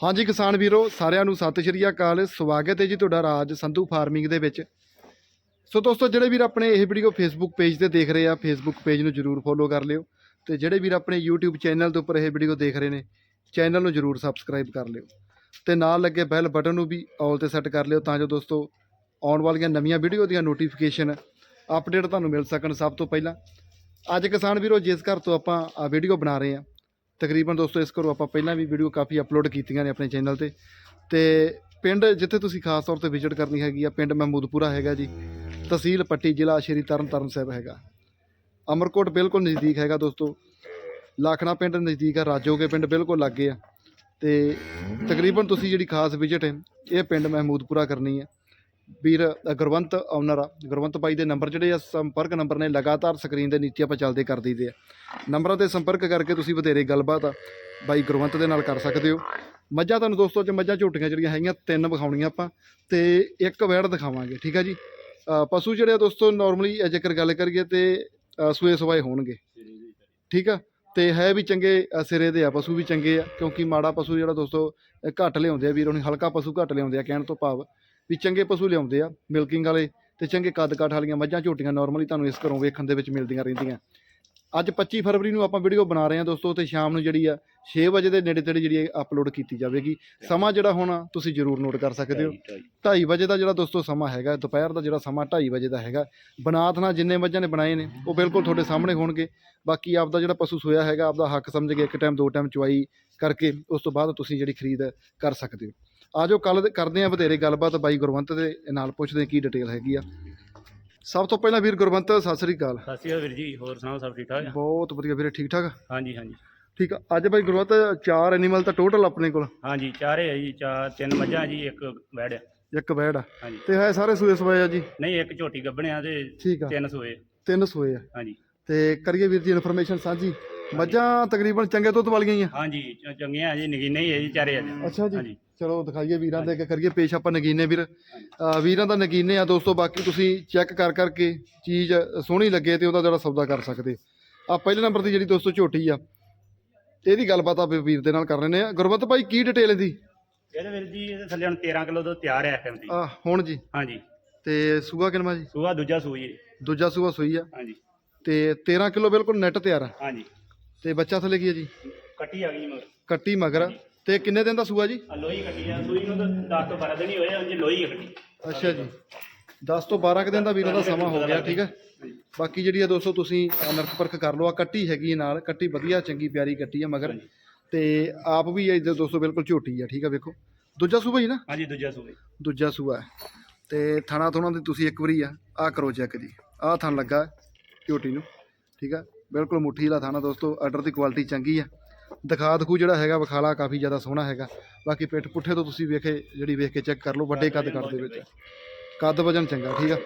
ਹਾਂਜੀ ਕਿਸਾਨ ਵੀਰੋ, ਸਾਰਿਆਂ ਨੂੰ ਸਤਿ ਸ਼੍ਰੀ ਅਕਾਲ। ਸਵਾਗਤ ਹੈ ਜੀ ਤੁਹਾਡਾ ਰਾਜ ਸੰਧੂ ਫਾਰਮਿੰਗ ਦੇ ਵਿੱਚ। ਸੋ ਦੋਸਤੋ, ਜਿਹੜੇ ਵੀਰ ਆਪਣੇ ਇਹ ਵੀਡੀਓ ਫੇਸਬੁੱਕ ਪੇਜ ਤੇ ਦੇਖ ਰਹੇ ਆ ਫੇਸਬੁੱਕ ਪੇਜ ਨੂੰ ਜਰੂਰ ਫੋਲੋ ਕਰ ਲਿਓ ਤੇ ਜਿਹੜੇ ਵੀਰ ਆਪਣੇ YouTube ਚੈਨਲ ਦੇ ਉੱਪਰ ਇਹ ਵੀਡੀਓ ਦੇਖ ਰਹੇ ਨੇ ਚੈਨਲ ਨੂੰ ਜਰੂਰ ਸਬਸਕ੍ਰਾਈਬ ਕਰ ਲਿਓ ਤੇ ਨਾਲ ਲੱਗੇ ਬੈਲ ਬਟਨ ਨੂੰ ਵੀ ਆਲ ਤੇ ਸੈੱਟ ਕਰ ਲਿਓ ਤਾਂ ਜੋ ਦੋਸਤੋ ਆਉਣ ਵਾਲੀਆਂ ਨਵੀਆਂ ਵੀਡੀਓ ਦੀਆਂ ਨੋਟੀਫਿਕੇਸ਼ਨ ਅਪਡੇਟ ਤੁਹਾਨੂੰ ਮਿਲ ਸਕਣ ਸਭ ਤੋਂ ਪਹਿਲਾਂ। ਅੱਜ ਕਿਸਾਨ ਵੀਰੋ, ਜਿਸ ਘਰ ਤੋਂ ਆਪਾਂ ਵੀਡੀਓ ਬਣਾ ਰਹੇ ਆ ਤਕਰੀਬਨ ਦੋਸਤੋ, ਇਸ ਕਰੋ ਆਪਾਂ ਪਹਿਲਾਂ ਵੀ ਵੀਡੀਓ ਕਾਫੀ ਅਪਲੋਡ ਕੀਤੀਆਂ ਨੇ ਆਪਣੇ ਚੈਨਲ ਤੇ। ਤੇ ਪਿੰਡ ਜਿੱਥੇ ਤੁਸੀਂ ਖਾਸ ਤੌਰ ਤੇ ਵਿਜ਼ਿਟ ਕਰਨੀ ਹੈਗੀ ਆ, ਪਿੰਡ ਮਹਿਮੂਦਪੁਰਾ ਹੈਗਾ ਜੀ। ਤਹਿਸੀਲ ਪੱਟੀ ਜ਼ਿਲ੍ਹਾ ਸ਼੍ਰੀ ਤਰਨਤਾਰਨ ਸਾਹਿਬ ਹੈਗਾ। ਅਮਰਕੋਟ ਬਿਲਕੁਲ ਨਜ਼ਦੀਕ ਹੈਗਾ ਦੋਸਤੋ। ਲਾਖਣਾ ਪਿੰਡ ਨਜ਼ਦੀਕ ਆ, ਰਾਜੋਗੇ ਪਿੰਡ ਬਿਲਕੁਲ ਲਾਗੇ ਆ। ਤੇ ਤਕਰੀਬਨ ਤੁਸੀਂ ਜਿਹੜੀ ਖਾਸ ਵਿਜ਼ਿਟ ਹੈ ਇਹ ਪਿੰਡ ਮਹਿਮੂਦਪੁਰਾ ਕਰਨੀ ਹੈ ਵੀਰ ਗੁਰਵੰਤ ਓਨਰ ਆ। ਗੁਰਵੰਤ ਬਾਈ ਦੇ ਨੰਬਰ ਜਿਹੜੇ ਆ ਸੰਪਰਕ ਨੰਬਰ ਨੇ ਲਗਾਤਾਰ ਸਕਰੀਨ ਦੇ ਨੀਚੇ ਆਪਾਂ ਚੱਲਦੇ ਕਰ ਦਈਦੇ ਆ। ਨੰਬਰਾਂ ਤੇ ਸੰਪਰਕ ਕਰਕੇ ਤੁਸੀਂ ਵਧੇਰੇ ਗੱਲਬਾਤ ਆ ਬਾਈ ਗੁਰਵੰਤ ਦੇ ਨਾਲ ਕਰ ਸਕਦੇ ਹੋ। ਮੱਝਾਂ ਤੁਹਾਨੂੰ ਦੋਸਤੋ ਅੱਜ ਮੱਝਾਂ ਝੋਟੀਆਂ ਜਿਹੜੀਆਂ ਹੈਗੀਆਂ ਤਿੰਨ ਵਿਖਾਉਣੀਆਂ ਆਪਾਂ ਤੇ ਇੱਕ ਵੈੜ ਦਿਖਾਵਾਂਗੇ ਠੀਕ ਆ ਜੀ? ਪਸ਼ੂ ਜਿਹੜੇ ਆ ਦੋਸਤੋ ਨਾਰਮਲੀ ਜੇਕਰ ਗੱਲ ਕਰੀਏ ਤੇ ਅ, ਸੂਏ ਸਵਾਏ ਹੋਣਗੇ ਠੀਕ ਆ? ਤੇ ਹੈ ਵੀ ਚੰਗੇ ਸਿਰੇ ਦੇ ਆ ਪਸ਼ੂ ਵੀ ਚੰਗੇ ਆ ਕਿਉਂਕਿ ਮਾੜਾ ਪਸ਼ੂ ਜਿਹੜਾ ਦੋਸਤੋ ਘੱਟ ਲਿਆਉਂਦੇ ਆ ਵੀਰ ਉਹਨੇ ਹਲਕਾ ਪਸ਼ੂ ਘੱਟ ਲਿਆਉਂਦੇ ਆ ਕਹਿਣ ਤੋਂ ਭਾਵ। ਵੀ ਚੰਗੇ ਪਸ਼ੂ ਲਿਆਉਂਦੇ ਆ ਮਿਲਕਿੰਗ ਵਾਲੇ ਤੇ ਚੰਗੇ ਕੱਦ ਕਾਠ ਵਾਲੀਆਂ ਮੱਝਾਂ ਝੋਟੀਆਂ ਨਾਰਮਲੀ ਤੁਹਾਨੂੰ ਇਸ ਘਰੋਂ ਵੇਖਣ ਦੇ ਵਿੱਚ ਮਿਲਦੀਆਂ ਰਹਿੰਦੀਆਂ। ਅੱਜ 25 ਫਰਵਰੀ ਨੂੰ ਆਪਾਂ ਵੀਡੀਓ ਬਣਾ ਰਹੇ ਹਾਂ ਦੋਸਤੋ ਤੇ ਸ਼ਾਮ ਨੂੰ ਜਿਹੜੀ ਆ 6 ਵਜੇ ਦੇ ਨੇੜੇ ਤੇੜੇ ਜਿਹੜੀ ਅਪਲੋਡ ਕੀਤੀ ਜਾਵੇਗੀ। ਸਮਾਂ ਜਿਹੜਾ ਹੋਣਾ ਤੁਸੀਂ ਜ਼ਰੂਰ ਨੋਟ ਕਰ ਸਕਦੇ ਹੋ। 2:30 ਵਜੇ ਦਾ ਜਿਹੜਾ ਦੋਸਤੋ ਸਮਾਂ ਹੈਗਾ ਦੁਪਹਿਰ ਦਾ ਜਿਹੜਾ ਸਮਾਂ 2:30 ਵਜੇ ਦਾ ਹੈਗਾ। ਬਨਾਤ ਨਾਲ ਜਿੰਨੇ ਮੱਝਾਂ ਨੇ ਬਣਾਏ ਨੇ ਉਹ ਬਿਲਕੁਲ ਤੁਹਾਡੇ ਸਾਹਮਣੇ ਹੋਣਗੇ। ਬਾਕੀ ਆਪਦਾ ਜਿਹੜਾ ਪਸ਼ੂ ਸੋਇਆ ਹੈਗਾ ਆਪਦਾ ਹੱਕ ਸਮਝ ਕੇ ਇੱਕ ਟਾਈਮ ਦੋ ਟਾਈਮ ਚੁਆਈ ਕਰਕੇ ਉਸ ਤੋਂ ਬਾਅਦ ਤੁਸੀਂ ਜਿਹੜੀ ਖਰੀਦ ਕਰ ਸਕਦੇ ਹੋ। ਆਜੋ ਕੱਲ ਕਰਦੇ ਆ ਵਧੇਰੇ ਗੱਲਬਾਤ ਬਾਈ ਗੁਰਵੰਤ ਦੇ ਨਾਲ ਪੁੱਛਦੇ ਹਾਂ ਕੀ ਡਿਟੇਲ ਹੈਗੀ ਆ। ਸਭ ਤੋਂ ਪਹਿਲਾਂ ਵੀਰ ਗੁਰਵੰਤ ਸਤਿ ਸ੍ਰੀ ਅਕਾਲ। ਸਤਿ ਸ਼੍ਰੀ ਅਕਾਲ ਵੀਰ ਜੀ ਹੋਰ ਸੁਣਾਓ ਸਭ ਠੀਕ ਠਾਕ? ਆ? ਬਹੁਤ ਵਧੀਆ ਵੀਰੇ ਠੀਕ ਠਾਕ? ਹਾਂਜੀ ਹਾਂਜੀ। ਠੀਕ ਆ ਅੱਜ ਬਾਈ ਗੁਰਵੰਤ ਚਾਰ ਐਨੀਮਲ ਤਾਂ ਟੋਟਲ ਆਪਣੇ ਕੋਲ। ਹਾਂਜੀ ਚਾਰੇ ਆ ਜੀ ਚਾਰ ਤਿੰਨ ਮੱਝਾਂ ਜੀ ਇੱਕ ਵੈੜ ਆ। ਇੱਕ ਬੈੜ ਆ। ਹਾਂਜੀ। ਤੇ ਹੈ ਸਾਰੇ ਸੂਏ ਸਵਾਏ ਆ ਜੀ? ਨਹੀਂ ਇੱਕ ਝੋਟੀ ਗੱਭਣਿਆ ਤੇ ਠੀਕ ਆ। ਤਿੰਨ ਸੋਏ। ਤਿੰਨ ਸੂਏ ਆ। ਹਾਂਜੀ। ਤੇ ਕਰੀਏ ਵੀਰ ਜੀ ਇਨਫੋਰਮੇਸ਼ਨ ਸਾਂਝੀ। ਮੱਝਾਂ ਤਕਰੀਬਨ ਚੰਗੇ ਦੁੱਧ ਵਾਲੀਆਂ ਹੀ ਆ। ਹਾਂਜੀ ਚੰਗੀਆਂ ਜੀ ਨਗੀਨੇ ਹੀ ਆ ਜੀ ਚਾਰੇ ਆ ਅੱਛਾ ਜੀ। ਹਾਂਜੀ। ਚਲੋ ਦਿਖਾਈਏ ਵੀਰਾਂ ਦੇ ਅੱਗੇ ਕਰੀਏ ਪੇਸ਼ ਆਪਾਂ ਨਗੀਨੇ ਵੀਰ। ਅਹ ਵੀਰਾਂ ਦਾ ਨਗੀਨੇ ਆ ਦੋਸਤੋ ਬਾਕੀ ਤੁਸੀਂ ਚੈੱਕ ਕਰ ਕਰਕੇ ਚੀਜ਼ ਸੋਹਣੀ ਲੱਗੇ ਤੇ ਉਹਦਾ ਜਿਹੜਾ ਸੌਦਾ ਕਰ ਸਕਦੇ। ਆ ਪਹਿਲੇ ਨੰਬਰ ਦੀ ਜਿਹੜੀ ਦੋਸਤੋ ਝੋਟੀ ਆ ਇਹਦੀ ਗੱਲਬਾਤ ਆ ਵੀਰ ਦੇ ਨਾਲ ਕਰ ਲੈਨੇ ਆ ਗੁਰਵੰਤ ਭਾਈ ਕੀ ਡਿਟੇਲ ਇਹਦੀ? ਇਹਦੇ ਵੀਰ ਜੀ ਇਹਦੇ ਥੱਲੇ ਹੁਣ 13 ਕਿਲੋ ਦੁੱਧ ਤਿਆਰ ਆ ਇਸ ਟਾਈਮ ਦੀ। ਆ ਹੁਣ ਜੀ? ਹਾਂਜੀ। ਤੇ ਸੂਆ ਕਿਨਮਾ ਜੀ? ਸੂਆ ਦੂਜਾ ਸੂਈ ਹੈ। ਦੂਜਾ ਸੂਆ ਸੂਈ ਆ। ਹਾਂਜੀ। ਤੇ 13 ਕਿਲੋ ਬਿਲਕੁਲ ਨੈਟ ਤਿਆਰ ਆ। ਹਾਂਜੀ। ਤੇ ਬੱਚਾ ਥੱਲੇ ਕੀ ਆ ਜੀ? ਕੱਟੀ ਆ ਗਈ ਮਗਰ। ਕੱਟੀ ਮਗਰ ਆ। ਤੇ ਕਿੰਨੇ ਦਿਨ ਦਾ ਸੂਆ ਜੀ? ਆ ਲੋਹੀ ਕੱਟੀ ਆ ਸੂਈ ਨੂੰ ਤਾਂ 10 ਤੋਂ 12 ਦਿਨ ਹੀ ਹੋਏ ਉਂਝ ਲੋਹੀ ਆ ਕੱਟੀ। ਅੱਛਾ ਜੀ। 10 ਤੋਂ 12 ਕੁ ਦਿਨ ਦਾ ਵੀਰਾਂ ਦਾ ਸਮਾਂ ਹੋ ਗਿਆ ਠੀਕ ਹੈ? ਬਾਕੀ ਜਿਹੜੀ ਆ ਦੋਸਤੋ ਤੁਸੀਂ ਨਰਕ ਪਰਖ ਕਰ ਲਓ ਆ ਕੱਟੀ ਹੈਗੀ ਹੈ ਨਾਲ ਕੱਟੀ ਵਧੀਆ ਚੰਗੀ ਪਿਆਰੀ ਕੱਟੀ ਆ ਮਗਰ। ਤੇ ਆਪ ਵੀ ਇਹ ਦੋਸਤੋ ਬਿਲਕੁਲ ਝੋਟੀ ਆ ਠੀਕ ਆ ਵੇਖੋ। ਦੂਜਾ ਸੂਆ ਹੀ ਨਾ? ਹਾਂਜੀ ਦੂਜਾ ਸੂਈ ਦੂਜਾ ਸੂਆ ਹੈ। ਤੇ ਥਣਾ ਥੋਣਾ ਦੀ ਤੁਸੀਂ ਇੱਕ ਵਾਰੀ ਆ ਆ ਕਰੋ ਚੈੱਕ ਜੀ। ਆ ਥਣ ਲੱਗਾ ਹੈ ਝੋਟੀ ਨੂੰ ਠੀਕ ਆ? ਬਿਲਕੁਲ ਮੁੱਠੀ ਵਾਲਾ ਥਾਣਾ ਦੋਸਤੋ ਆਰਡਰ ਦੀ ਕੁਆਲਿਟੀ ਚੰਗੀ ਆ। ਦਿਖਾ ਦਖੂ ਜਿਹੜਾ ਹੈਗਾ, ਵਿਖਾਲਾ ਕਾਫੀ ਜ਼ਿਆਦਾ ਸੋਹਣਾ ਹੈਗਾ। ਬਾਕੀ ਪਿੱਠ ਪੁੱਠੇ ਤੋਂ ਤੁਸੀਂ ਵੇਖੇ, ਜਿਹੜੀ ਵੇਖ ਕੇ ਚੈੱਕ ਕਰ ਲਓ, ਵੱਡੇ ਕੱਦ ਕੱਦ ਦੇ ਵਿੱਚ। ਕੱਦ ਵਜਨ ਚੰਗਾ, ਠੀਕ ਆ?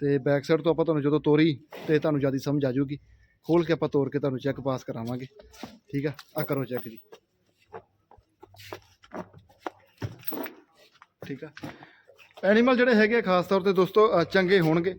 ਤੇ ਬੈਕ ਸਾਈਡ ਤੋਂ ਆਪਾਂ ਤੁਹਾਨੂੰ ਜਦੋਂ ਤੋਰੀ, ਤੇ ਤੁਹਾਨੂੰ ਜ਼ਿਆਦਾ ਸਮਝ ਆ ਜਾਊਗੀ। ਖੋਲ ਕੇ ਆਪਾਂ ਤੋਰ ਕੇ ਤੁਹਾਨੂੰ ਚੈੱਕ ਪਾਸ ਕਰਾਵਾਂਗੇ। ਠੀਕ ਆ? ਆ ਕਰੋ ਚੈੱਕ ਜੀ। ਠੀਕ ਆ? ਐਨੀਮਲ ਜਿਹੜੇ ਹੈਗੇ ਆ, ਖਾਸ ਤੌਰ ਤੇ ਦੋਸਤੋ ਚੰਗੇ ਹੋਣਗੇ।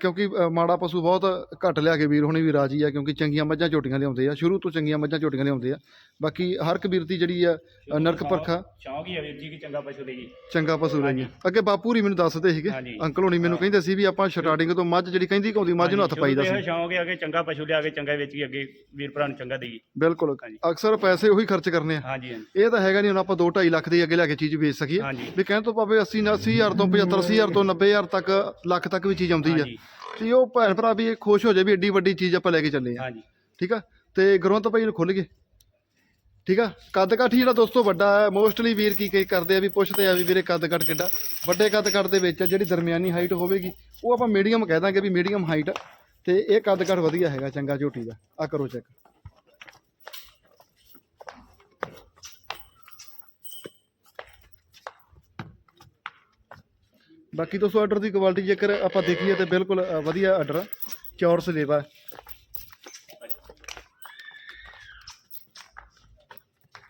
ਕਿਉਂਕਿ ਮਾੜਾ ਪਸ਼ੂ ਬਹੁਤ ਘੱਟ ਲਿਆ ਕੇ ਵੀਰ ਹੁਣੀ ਵੀ ਰਾਜੀ ਆ ਕਿਉਂਕਿ ਚੰਗੀਆਂ ਮੱਝਾਂ ਝੋਟੀਆਂ ਲਿਆਉਂਦੇ ਆ ਸ਼ੁਰੂ ਤੋਂ ਚੰਗੀਆਂ ਮੱਝਾਂ ਝੋਟੀਆਂ ਲਿਆਉਂਦੇ ਆ। ਬਾਕੀ ਹਰ ਇੱਕ ਦੀ ਜਿਹੜੀ ਆ ਨਰਕ ਪਰਖਾ। ਸ਼ੌਂਕ ਹੀ ਆ ਵੀਰ ਜੀ ਕਿ ਚੰਗਾ ਪਸ਼ੂ ਲਈ ਚੰਗਾ ਪਸ਼ੂ ਅੱਗੇ ਬਾਪੂ ਹੋਰੀ ਮੈਨੂੰ ਦੱਸਦੇ ਸੀਗੇ। ਅੰਕਲ ਹੋਣੀ ਮੈਨੂੰ ਕਹਿੰਦੇ ਸੀ ਵੀ ਆਪਾਂ ਸਟਾਰਟਿੰਗ ਤੋਂ ਮੱਝ ਜਿਹੜੀ ਕਹਿੰਦੀ ਘਾਉਂਦੀ ਮੱਝ ਨੂੰ ਹੱਥ ਪਾਈਦਾ ਸੀ। ਸ਼ੌਂਕ ਹੈ ਕਿ ਚੰਗਾ ਪਸ਼ੂ ਲਿਆ ਕੇ ਚੰਗਾ ਵੇਚੀ ਅੱਗੇ ਵੀਰ ਭਰਾ ਨੂੰ ਚੰਗਾ ਦੇਈਏ। ਬਿਲਕੁਲ। ਅਕਸਰ ਪੈਸੇ ਉਹੀ ਖਰਚ ਕਰਨੇ ਆ। ਹਾਂਜੀ ਇਹ ਤਾਂ ਹੈਗਾ ਨਹੀਂ ਹੁਣ ਆਪਾਂ 2.5 ਲੱਖ ਦੀ ਅੱਗੇ ਲਿਆ ਕੇ ਚੀਜ਼ ਵੇਚ ਸਕੀਏ। ਵੀ ਕਹਿਣ ਤੋਂ ਭਾਵੇਂ 80 80000 ਤੋਂ 75 80000 ਤੋਂ 90000 ਤੱਕ ਲੱਖ ਤੱਕ ਵੀ ਚੀਜ਼ ਆਉਂਦੀ ਆ। ਤੇ ਉਹ ਭੈਣ ਭਰਾ ਵੀ ਇਹ ਖੁਸ਼ ਹੋ ਜਾਏ ਵੀ ਏਡੀ ਵੱਡੀ ਚੀਜ਼ ਆਪਾਂ ਲੈ ਕੇ ਚੱਲੇ ਆ। ਹਾਂਜੀ। ਠੀਕ ਆ? ਤੇ ਗੁਰਵੰਤ ਭਾਈ ਨੂੰ ਖੁੱਲ ਗਏ। ਠੀਕ ਆ? ਕੱਦ ਕਾਠੀ ਜਿਹੜਾ ਦੋਸਤੋ ਵੱਡਾ ਹੈ ਮੋਸਟਲੀ ਵੀਰ ਕੀ ਕੀ ਕਰਦੇ ਆ ਵੀ ਪੁੱਛਦੇ ਆ ਵੀ ਵੀਰੇ ਕੱਦ ਕੱਟ ਕਿੱਡਾ। ਵੱਡੇ ਕੱਦ ਕੱਟ ਦੇ ਵਿੱਚ ਜਿਹੜੀ ਦਰਮਿਆਨੀ ਹਾਈਟ ਹੋਵੇਗੀ ਉਹ ਆਪਾਂ ਮੀਡੀਅਮ ਕਹਿ ਦਾਂਗੇ ਵੀ ਮੀਡੀਅਮ ਹਾਈਟ ਤੇ ਇਹ ਕੱਦ ਕੱਟ ਵਧੀਆ ਹੈਗਾ ਚੰਗਾ ਝੋਟੀ ਦਾ। ਆ ਕਰੋ ਚੈੱਕ ਬਾਕੀ ਦੋਸਤੋ ਆਰਡਰ ਦੀ ਕੁਆਲਿਟੀ ਜੇਕਰ ਆਪਾਂ ਦੇਖੀਏ ਤੇ ਬਿਲਕੁਲ ਅ, ਵਧੀਆ ਆਰਡਰ ਆ। ਚੌਰਸ ਲੇਵਾ ਹੈ।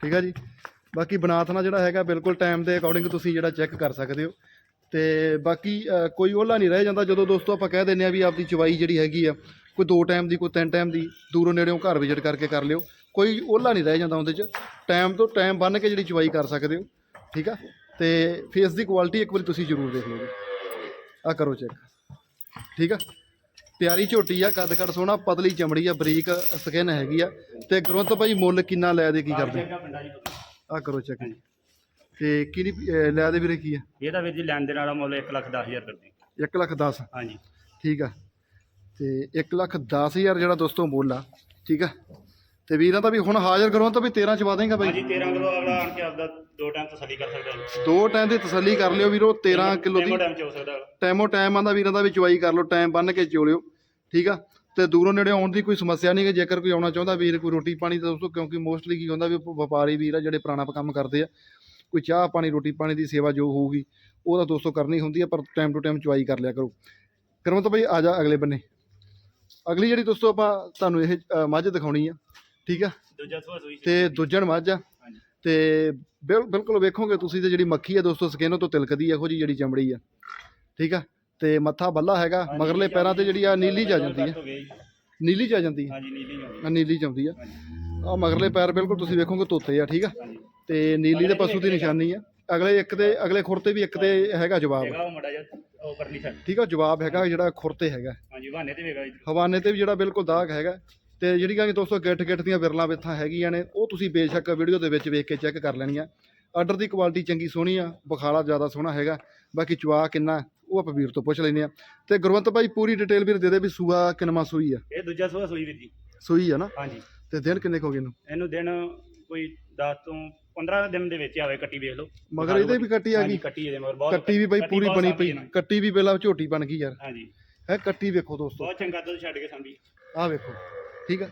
ਠੀਕ ਆ ਜੀ? ਬਾਕੀ ਬਨਾਥਨਾ ਜਿਹੜਾ ਹੈਗਾ ਬਿਲਕੁਲ ਟਾਈਮ ਦੇ ਅਕੋਰਡਿੰਗ ਤੁਸੀਂ ਜਿਹੜਾ ਚੈੱਕ ਕਰ ਸਕਦੇ ਹੋ। ਤੇ ਬਾਕੀ ਅ, ਕੋਈ ਉਹਲਾ ਨਹੀਂ ਰਹਿ ਜਾਂਦਾ। ਜਦੋਂ ਦੋਸਤੋ ਆਪਾਂ ਕਹਿ ਦਿੰਦੇ ਆ ਵੀ ਆਪਦੀ ਚਵਾਈ ਜਿਹੜੀ ਹੈਗੀ ਆ ਕੋਈ ਦੋ ਟਾਈਮ ਦੀ ਕੋਈ ਤਿੰਨ ਟਾਈਮ ਦੀ ਦੂਰੋਂ ਨੇੜਿਓਂ ਘਰ ਵਿਜ਼ਿਟ ਕਰਕੇ ਕਰ ਲਿਓ। ਕੋਈ ਓਲਾ ਨਹੀਂ ਰਹਿ ਜਾਂਦਾ ਉਹਦੇ 'ਚ। ਟਾਈਮ ਤੋਂ ਟਾਈਮ ਬੰਨ ਕੇ ਜਿਹੜੀ ਚਵਾਈ ਕਰ ਸਕਦੇ ਹੋ। ਠੀਕ ਆ? ਤੇ ਫੇਸ ਦੀ ਕੁਆਲਿਟੀ ਇੱਕ ਵਾਰੀ ਤੁਸੀਂ ਜ਼ਰੂਰ ਦੇਖ ਲਓ ਜੀ। ਆ ਕਰੋ ਚੈੱਕ ਠੀਕ ਆ? ਪਿਆਰੀ ਝੋਟੀ ਆ ਕੱਦ ਕੱਦ ਸੋਹਣਾ ਪਤਲੀ ਚਮੜੀ ਆ ਬਰੀਕ ਸਕਿਨ ਹੈਗੀ ਆ। ਤੇ ਗੁਰਵੰਤ ਭਾਈ ਮੁੱਲ ਕਿੰਨਾ ਲੈ ਦੇ ਕੀ ਕਰਦੇ? ਜੀ ਆ ਕਰੋ ਚੈੱਕ ਤੇ ਕਿਹਦੀ ਅਹ ਲੈ ਦੇ ਵੀਰੇ ਕੀ ਆ? ਇਹਦਾ ਵੀਰ ਜੀ ਲੈਣ ਦੇਣ ਵਾਲਾ ਮੁੱਲ 1 ਲੱਖ 10000 ਕਰਦੇ। 1 ਲੱਖ 10 ਹਾਂਜੀ। ਠੀਕ ਆ। ਤੇ 1 ਲੱਖ 10000 ਜਿਹੜਾ ਦੋਸਤੋ ਮੁੱਲ ਆ। ਠੀਕ ਆ? ਤੇ ਵੀਰਾਂ ਦਾ ਵੀ ਹੁਣ ਹਾਜ਼ਰ ਕਰੋ ਤਾਂ ਵੀ 13 ਚਵਾ ਦੇਂਗਾ ਬਾਈ। ਹਾਂਜੀ 13 ਕਿਲੋ ਅਗਲਾ ਆਣ ਕੇ ਆਪਦਾ ਦੋ ਟਾਈਮ ਤਸੱਲੀ ਕਰ ਸਕਦਾ ਹੈ ਦੋ ਟਾਈਮ ਦੀ ਤਸੱਲੀ ਕਰ ਲਿਓ ਵੀਰੋ 13 ਕਿਲੋ ਦੀ ਟਾਈਮ ਚ ਹੋ ਸਕਦਾ। ਟਾਈਮੋ ਟਾਈਮ ਆਂਦਾ ਵੀਰਾਂ ਦਾ ਵੀ ਚਵਾਈ ਕਰ ਲਓ ਟਾਈਮ ਬੰਨ ਕੇ ਚੋਲਿਓ ਠੀਕ ਆ? ਤੇ ਦੂਰੋਂ ਨੇੜੇ ਆਉਣ ਦੀ ਕੋਈ ਸਮੱਸਿਆ ਨਹੀਂ ਕਿ ਜੇਕਰ ਕੋਈ ਆਉਣਾ ਚਾਹੁੰਦਾ ਵੀਰ ਕੋਈ ਰੋਟੀ ਪਾਣੀ ਤਾਂ ਦੋਸਤੋ ਕਿਉਂਕਿ ਮੋਸਟਲੀ ਕੀ ਹੁੰਦਾ ਵੀ ਵ- ਵਪਾਰੀ ਵੀਰ ਆ ਜਿਹੜੇ ਪੁਰਾਣਾ ਕੰਮ ਕਰਦੇ ਆ ਕੋਈ ਚਾਹ ਪਾਣੀ ਰੋਟੀ ਪਾਣੀ ਦੀ ਸੇਵਾ ਜੋ ਹੋਊਗੀ ਉਹ ਤਾਂ ਦੋਸਤੋ ਕਰਨੀ ਹੁੰਦੀ ਆ ਪਰ ਟਾਈਮ ਟੂ ਟਾਈਮ ਚਵਾਈ ਕਰ ਲਿਆ ਕਰੋ। ਕਰਮ ਤਾਂ ਭਾਈ ਆ ਜਾ ਅਗਲੇ ਬੰਨੇ। ਅਗਲੀ ਜਿਹੜੀ ਦੋਸਤੋ ਆਪਾਂ ਤੁਹਾਨੂੰ ਇਹ ਅ, ਮੱਝ ਦਿਖਾਉਣੀ ਆ ਠੀਕ ਆ? ਦੂਜਾ ਸੂਆ ਸੂਈ ਤੇ ਦੂਜਣ ਮੱਝ ਆ। ਹਾਂਜੀ। ਤੇ ਬਿਲ- ਬਿਲਕੁਲ ਵੇਖੋਗੇ ਤੁਸੀਂ ਤੇ ਜਿਹੜੀ ਮੱਖੀ ਆ ਦੋਸਤੋ ਸਕਿਨ ਤੋਂ ਤਿਲਕਦੀ ਆ ਇਹੋ ਜੀ ਜਿਹੜੀ ਚਮੜੀ ਆ। ਠੀਕ ਆ? ਤੇ ਮੱਥਾ ਬੱਲਾ ਹੈਗਾ ਹਾਂਜੀ, ਮਗਰਲੇ ਪੈਰਾਂ ਤੇ ਜਿਹੜੀ ਆ ਨੀਲੀ ਜਾ ਜਾਂਦੀ ਆ। ਹੋ ਗਈ। ਨੀਲੀ ਜਾ ਜਾਂਦੀ ਆ? ਹਾਂਜੀ ਨੀਲੀ ਹੋਣੀ ਆਹ ਨੀਲੀ ਚ ਆਉਂਦੀ ਆ। ਆ ਮਗਰਲੇ ਪੈਰ ਬਿਲਕੁਲ ਤੁਸੀਂ ਵੇਖੋਗੇ ਧੋਤੇ ਆ ਠੀਕ ਆ? ਹਾਂਜੀ। ਤੇ ਨੀਲੀ ਦੇ ਪਸ਼ੂ ਦੀ ਨਿਸ਼ਾਨੀ ਆ। ਅਗਲੇ ਇੱਕ ਤੇ ਅਗਲੇ ਖੁਰ ਤੇ ਵੀ ਇੱਕ ਤੇ ਹੈਗਾ ਜਵਾਬ। ਹੈਗਾ ਉਹ ਮੜਾ ਜਾ ਉਹ ਪਰਲੀ ਸਾਈਡ ਠੀਕ ਆ? ਜਵਾਬ ਹੈਗਾ ਜਿਹੜਾ ਖੁਰ ਤੇ ਹੈਗਾ। ਹਾਂਜੀ ਬਹਾਨੇ ਤੇ ਵੀ ਹੈਗਾ ਜੀ। ਹਵਾਨੇ ਤੇ ਵੀ ਜਿਹੜਾ ਬਿਲਕੁਲ ਦਾਗ ਹੈਗਾ। ਤੇ ਜਿਹੜੀ ਕਿ ਦੋਸਤੋ ਗਿੱਠ ਗਿੱਠ ਦੀਆਂ ਵਿਰਲਾਂ ਵਿੱਥਾਂ ਹੈਗੀਆਂ ਨੇ ਉਹ ਤੁਸੀਂ ਬੇਸ਼ੱਕ ਵੀਡੀਓ ਦੇ ਵਿੱਚ ਵੇਖ ਕੇ ਚੈੱਕ ਕਰ ਲੈਣੀਆਂ। ਆਰਡਰ ਦੀ ਕੁਆਲਿਟੀ ਚੰਗੀ ਸੋਹਣੀ ਆ ਬਖਾਲਾ ਜ਼ਿਆਦਾ ਸੋਹਣਾ ਹੈਗਾ ਬਾਕੀ ਚਵਾ ਕਿੰਨਾ ਉਹ ਆਪਾਂ ਵੀਰ ਤੋਂ ਪੁੱਛ ਲੈਂਦੇ ਆ ਤੇ ਗੁਰਵੰਤ ਭਾਈ ਪੂਰੀ ਡਿਟੇਲ ਵੀਰ ਦੇ ਦੇ ਵੀ ਸੂਆ ਕਿੰਨਵਾ ਸੂਈ ਆ? ਇਹ ਦੂਜਾ ਸੂਆ ਸੂਈ ਵੀਰ ਜੀ। ਸੂਈ ਆ ਨਾ? ਹਾਂਜੀ। ਤੇ ਦਿਨ ਕਿੰਨੇ ਕੁ ਹੋ ਗਏ ਇਹਨੂੰ? ਇਹਨੂੰ ਦਿਨ ਕੋਈ 10 ਤੋਂ 15 ਦਿਨ ਦੇ ਵਿੱਚ ਆਵੇ ਕੱਟੀ ਵੇਖ ਲਓ। ਮਗਰ ਇਹਦੇ ਵੀ ਕੱਟੀ ਆ ਗਈ? ਕੱਟੀ ਇਹਦੇ ਮਗਰ ਬਹੁਤ ਕੱਟੀ ਵੀ ਬਾਈ ਪੂਰੀ ਬਣੀ ਪਈ। ਕੱਟੀ ਵੀ ਪਹਿਲਾਂ ਝੋਟੀ ਬਣ ਗਈ ਯਾਰ। ਹਾਂਜੀ। ਹੈ ਕੱਟੀ ਵੇਖੋ ਦੋਸਤੋ। ਬਹੁਤ ਚੰਗਾ ਦੁੱਧ ਛੱਡ ਕੇ ਸੰਭੀ। ਆਹ ਵੇਖੋ। ਠੀਕ ਆ?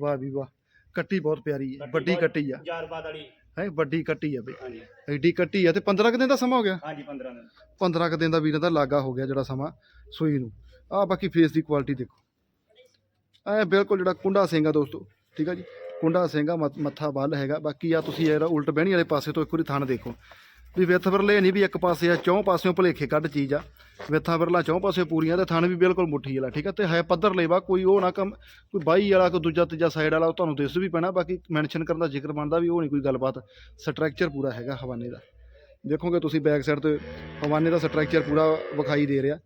ਵਾਹ ਵੀ ਵਾਹ। ਕੱਟੀ ਬਹੁਤ ਪਿਆਰੀ ਹੈ। ਵੱਡੀ ਕੱਟੀ ਆ। ਵਾਲੀ। ਹੈ ਵੱਡੀ ਕੱਟੀ ਆ ਬਈ। ਐਡੀ ਕੱਟੀ ਆ ਤੇ 15 ਕੁ ਦਿਨ ਦਾ ਸਮਾਂ ਹੋ ਗਿਆ? ਹਾਂਜੀ 15 ਦਿਨ। 15 ਕੁ ਦਿਨ ਦਾ ਵੀਰਾਂ ਦਾ ਲਾਗਾ ਹੋ ਗਿਆ ਜਿਹੜਾ ਸਮਾਂ ਸੂਈ ਨੂੰ। ਆ ਬਾਕੀ ਫੇਸ ਦੀ ਕੁਆਲਿਟੀ ਦੇਖੋ। ਐ ਬਿਲਕੁਲ ਜਿਹੜਾ ਕੁੰਡਾ ਸਿੰਘ ਆ ਦੋਸਤੋ ਠੀਕ ਆ ਜੀ? ਕੁੰਡਾ ਸਿੰਘ ਆ ਮੱਥ- ਬੱਲ ਹੈਗਾ। ਬਾਕੀ ਆ ਤੁਸੀਂ ਇਹਦਾ ਉਲਟ ਬਹਿਣੀ ਵਾਲੇ ਪਾਸੇ ਤੋਂ ਇੱਕ ਵਾਰੀ ਥਣ ਦੇਖੋ। ਵੀ ਵਿੱਥ ਵਰਲੇ ਨਹੀਂ ਵੀ ਇੱਕ ਪਾਸੇ ਆ ਚੌਂ ਪਾਸਿਓਂ ਭਲੇਖੇ ਕੱਢ ਚੀਜ਼ ਆ। ਵਿੱਥਾਂ ਵਰਲਾ ਚੌਂ ਪਾਸੇ ਪੂਰੀਆਂ ਤੇ ਥਣ ਵੀ ਬਿਲਕੁਲ ਮੁੱਠੀ ਵਾਲਾ ਠੀਕ ਆ? ਤੇ ਹੈ ਪੱਧਰ ਲੇਵਾ ਕੋਈ ਉਹ ਨਾ ਕੰਮ ਕੋਈ ਬਾਈ ਵਾਲਾ ਕੋਈ ਦੂਜਾ ਤੀਜਾ ਸਾਈਡ ਵਾਲਾ ਉਹ ਤੁਹਾਨੂੰ ਦਿਸ ਵੀ ਪੈਣਾ ਬਾਕੀ ਮੈਂਸ਼ਨ ਕਰਨ ਦਾ ਜ਼ਿਕਰ ਬਣਦਾ ਵੀ ਉਹ ਨਹੀਂ ਕੋਈ ਗੱਲਬਾਤ। ਸਟਰਕਚਰ ਪੂਰਾ ਹੈਗਾ ਹਵਾਨੇ ਦਾ। ਦੇਖੋਗੇ ਤੁਸੀਂ ਬੈਕ ਸਾਈਡ ਤੇ ਹਵਾਨੇ ਦਾ ਸਟਰਕਚਰ ਪੂਰਾ ਵਿਖਾਈ ਦੇ ਰਿਹਾ।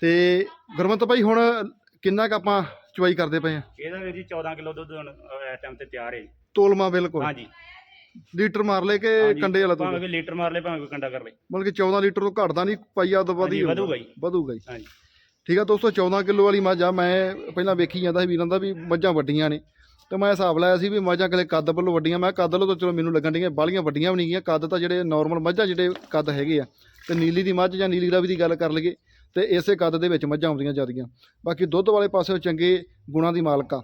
ਤੇ ਗੁਰਮੰਤ ਭਾਈ ਹੁਣ ਕਿੰਨਾ ਕ ਆਪਾਂ ਚੁਆਈ ਕਰਦੇ ਪਏ ਆ? ਇਹਦਾ ਵੀਰ ਜੀ 14 ਕਿਲੋ ਦੁੱਧ ਹੁਣ ਇਸ ਟਾਈਮ ਤੇ ਤਿਆਰ ਹੈ। ਤੋਲਮਾ ਬਿਲਕੁਲ। ਹਾਂਜੀ। ਲੀਟਰ ਮਾਰ ਲੈ ਕੇ ਹਾਂਜੀ, ਕੰਡੇ ਵਾਲਾ ਭਾਵੇਂ ਕੋਈ ਲੀਟਰ ਮਾਰ ਲੇ ਭਾਵੇਂ ਕੋਈ ਕੰਡਾ ਕਰ ਲੇ। ਮਤਲਬ ਕਿ 14 ਲੀਟਰ ਤੋਂ ਘਟਦਾ ਨਹੀਂ ਪਾਈਆ ਤੋਂ ਵਧੀ ਹਾਂਜੀ, ਵਧੂਗਾ ਹੀ। ਵਧੂਗਾ ਹੀ ਹਾਂਜੀ। ਠੀਕ ਆ ਦੋਸਤੋ 14 ਕਿਲੋ ਵਾਲੀ ਮੱਝ ਆ। ਮੈਂ ਪਹਿਲਾਂ ਵੇਖੀ ਜਾਂਦਾ ਸੀ ਵੀਰਾਂ ਦਾ ਵੀ ਮੱਝਾਂ ਵੱਡੀਆਂ ਨੇ। ਤੇ ਮੈਂ ਹਿਸਾਬ ਲਾਇਆ ਸੀ ਵੀ ਮੱਝਾਂ ਕਲੇ ਕੱਦ ਵੱਲੋਂ ਵੱਡੀਆਂ। ਮੈਂ ਕਿਹਾ ਕੱਦ ਵੱਲੋਂ ਤਾਂ ਚਲੋ ਮੈਨੂੰ ਲੱਗਣ ਡੀਆਂ ਬਾਲੀਆਂ ਵੱਡੀਆਂ ਵੀ ਨਹੀਂ ਗੀਆਂ ਕੱਦ ਤਾਂ ਜਿਹੜੇ ਨਾਰਮਲ ਮੱਝਾਂ ਜਿਹੜੇ ਕੱਦ ਹੈਗੇ ਆ। ਤੇ ਨੀਲੀ ਦੀ ਮੱਝ ਜਾਂ ਨੀਲੀ ਰਾਵੀ ਦੀ ਗੱਲ ਕਰ ਲਈਏ ਤੇ ਇਸੇ ਕੱਦ ਦੇ ਵਿੱਚ ਮੱਝਾਂ ਆਉਂਦੀਆਂ ਜਾਂਦੀਆਂ ਬਾਕੀ ਦੁੱਧ ਵਾਲੇ ਪਾਸੇ ਚੰਗੇ ਗੁਣਾਂ ਦੀ ਮਾਲਕ ਆ।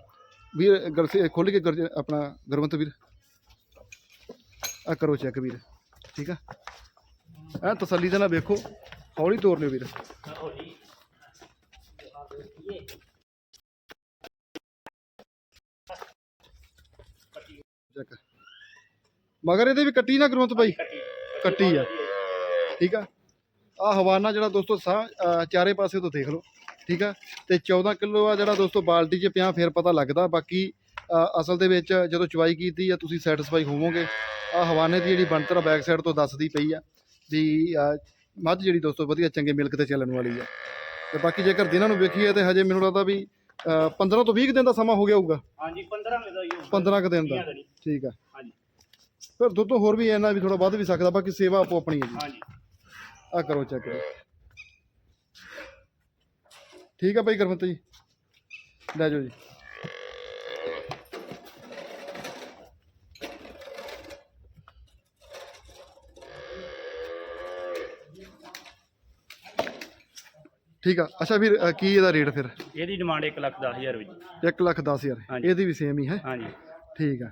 ਵੀਰ ਗਰਸੇ ਖੁੱਲ ਕੇ ਗੁਰ- ਆਪਣਾ ਗੁਰਵੰਤ ਵੀਰ। ਆ ਕਰੋ ਚੈੱਕ ਵੀਰ, ਠੀਕ ਆ? ਐ ਤਸੱਲੀ ਦੇ ਨਾਲ ਵੇਖੋ, ਹੌਲੀ ਤੋਰ ਲਿਓ ਵੀਰ। ਚੱਕ ਮਗਰ ਇਹਦੇ ਵੀ ਕੱਟੀ ਨਾ ਗਰੋਂਤ ਬਾਈ। ਕੱਟੀ ਆ। ਠੀਕ ਆ? ਆ ਹਵਾਨਾ ਜਿਹੜਾ ਦੋਸਤੋ ਸਾਹ ਚਾਰੇ ਪਾਸੇ ਤੋਂ ਦੇਖ ਲਓ। ਠੀਕ ਆ? ਤੇ 14 ਕਿਲੋ ਆ ਜਿਹੜਾ ਦੋਸਤੋ ਬਾਲਟੀ 'ਚ ਪਿਆ, ਫਿਰ ਪਤਾ ਲੱਗਦਾ। ਬਾਕੀ ਅਸਲ ਦੇ ਵਿੱਚ ਜਦੋਂ ਚਵਾਈ ਕੀਤੀ ਆ ਤੁਸੀਂ ਸੈਟੀਸਫਾਈ ਹੋਵੋਗੇ ਆ ਹਵਾਨੇ ਦੀ ਜਿਹੜੀ ਬਣਤਰ ਬੈਕ ਸਾਈਡ ਤੋਂ ਦੱਸਦੀ ਪਈ ਆ ਵੀ ਮੱਝ ਜਿਹੜੀ ਦੋਸਤੋ ਵਧੀਆ ਚੰਗੇ ਮਿਲਕ ਤੇ ਚੱਲਣ ਵਾਲੀ ਆ। ਤੇ ਬਾਕੀ ਜੇਕਰ ਦਿਨਾਂ ਨੂੰ ਵੇਖੀਏ ਤੇ ਹਜੇ ਮੈਨੂੰ ਲੱਗਦਾ ਵੀ ਅਹ 15 ਤੋਂ 20 ਕੁ ਦਿਨ ਦਾ ਸਮਾਂ ਹੋ ਗਿਆ ਹੋਊਗਾ। ਹਾਂਜੀ 15 ਮਿਲਦਾ ਹੀ 15 ਕੁ ਦਿਨ ਦਾ। ਠੀਕ ਆ। ਹਾਂਜੀ। ਫਿਰ ਦੁੱਧ ਹੋਰ ਵੀ ਇਹਨਾਂ ਵੀ ਥੋੜਾ ਵੱਧ ਵੀ ਸਕਦਾ ਬਾਕੀ ਸੇਵਾ ਆਪੋ ਆਪਣੀ ਹੈ ਜੀ। ਹਾਂਜੀ। ਆ ਕਰੋ ਚੈੱਕ ਠੀਕ ਆ ਭਾਈ ਕਰਮਤ ਜੀ। ਲੈ ਜਾਓ ਜੀ। ਠੀਕ ਆ। ਅੱਛਾ ਵੀਰ ਅ, ਕੀ ਇਹਦਾ ਰੇਟ ਫਿਰ? ਇਹਦੀ ਡਿਮਾਂਡ 1 ਲੱਖ 10000 ਵਿੱਚ। 1 ਲੱਖ 10 ਹਜ਼ਾਰ। ਹਾਂਜੀ। ਇਹਦੀ ਵੀ ਸੇਮ ਹੀ ਹੈ? ਹਾਂਜੀ। ਠੀਕ ਆ।